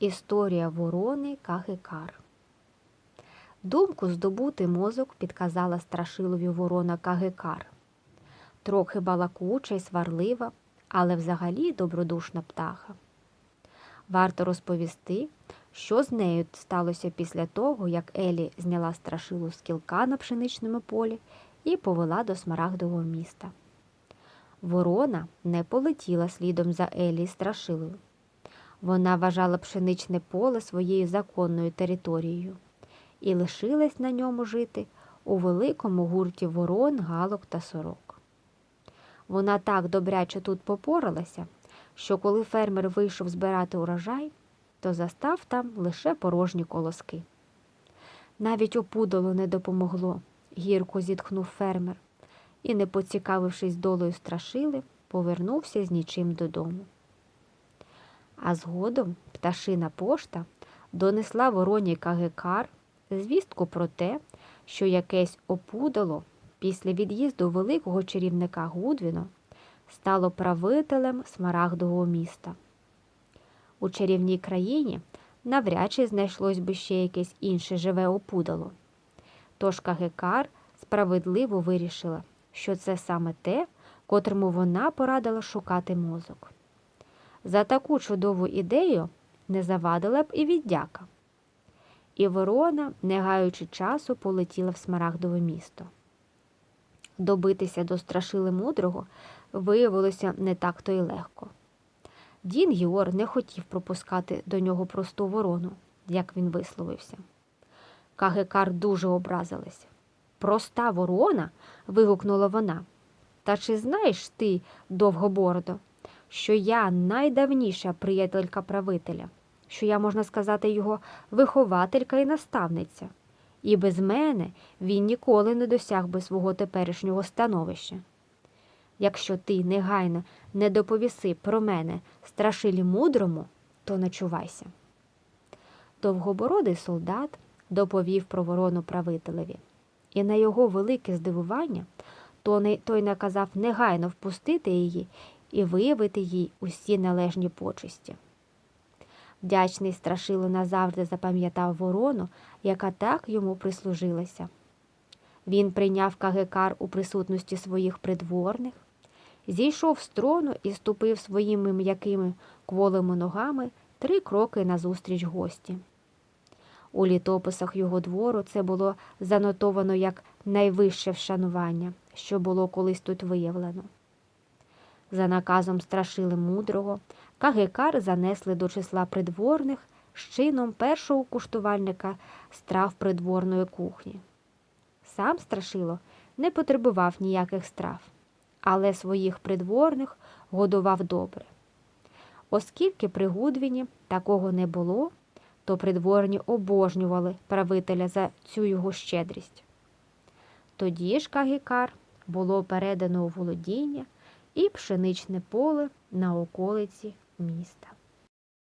Історія ворони Кагикар. Думку здобути мозок підказала страшилові ворона Кагикар. Трохи балакуча й сварлива, але взагалі добродушна птаха. Варто розповісти, що з нею сталося після того, як Елі зняла страшилу з кілка на пшеничному полі і повела до смарагдового міста. Ворона не полетіла слідом за Елі страшилою. Вона вважала пшеничне поле своєю законною територією і лишилась на ньому жити у великому гурті ворон, галок та сорок. Вона так добряче тут попоралася, що коли фермер вийшов збирати урожай, то застав там лише порожні колоски. Навіть опудолу не допомогло, гірко зітхнув фермер і, не поцікавившись долею страшили, повернувся з нічим додому. А згодом пташина пошта донесла вороні Кагекар звістку про те, що якесь опудало після від'їзду великого чарівника Гудвіна стало правителем смарагдового міста. У чарівній країні навряд чи знайшлось би ще якесь інше живе опудало. Тож Кагекар справедливо вирішила, що це саме те, котрому вона порадила шукати мозок. За таку чудову ідею не завадила б і віддяка. І ворона, не гаючи часу, полетіла в смарагдове місто. Добитися до страшили мудрого виявилося не так то й легко. Дін Гіор не хотів пропускати до нього просту ворону, як він висловився. Кагекар дуже образилась. Проста ворона. вигукнула вона. Та чи знаєш ти, довгобородо, що я найдавніша приятелька правителя, що я, можна сказати, його вихователька і наставниця, і без мене він ніколи не досяг би свого теперішнього становища. Якщо ти негайно не доповіси про мене страшилі мудрому, то начувайся. Довгобородий солдат доповів про ворону правителеві, і на його велике здивування той наказав негайно впустити її і виявити їй усі належні почесті. Вдячний страшило назавжди запам'ятав ворону, яка так йому прислужилася. Він прийняв Кагекар у присутності своїх придворних, зійшов з трону і ступив своїми м'якими кволими ногами три кроки назустріч гості. У літописах його двору це було занотовано як найвище вшанування, що було колись тут виявлено. За наказом страшили мудрого, Кагекар занесли до числа придворних з чином першого куштувальника страв придворної кухні. Сам страшило не потребував ніяких страв, але своїх придворних годував добре. Оскільки при Гудвіні такого не було, то придворні обожнювали правителя за цю його щедрість. Тоді ж Кагікар було передано у володіння і пшеничне поле на околиці міста.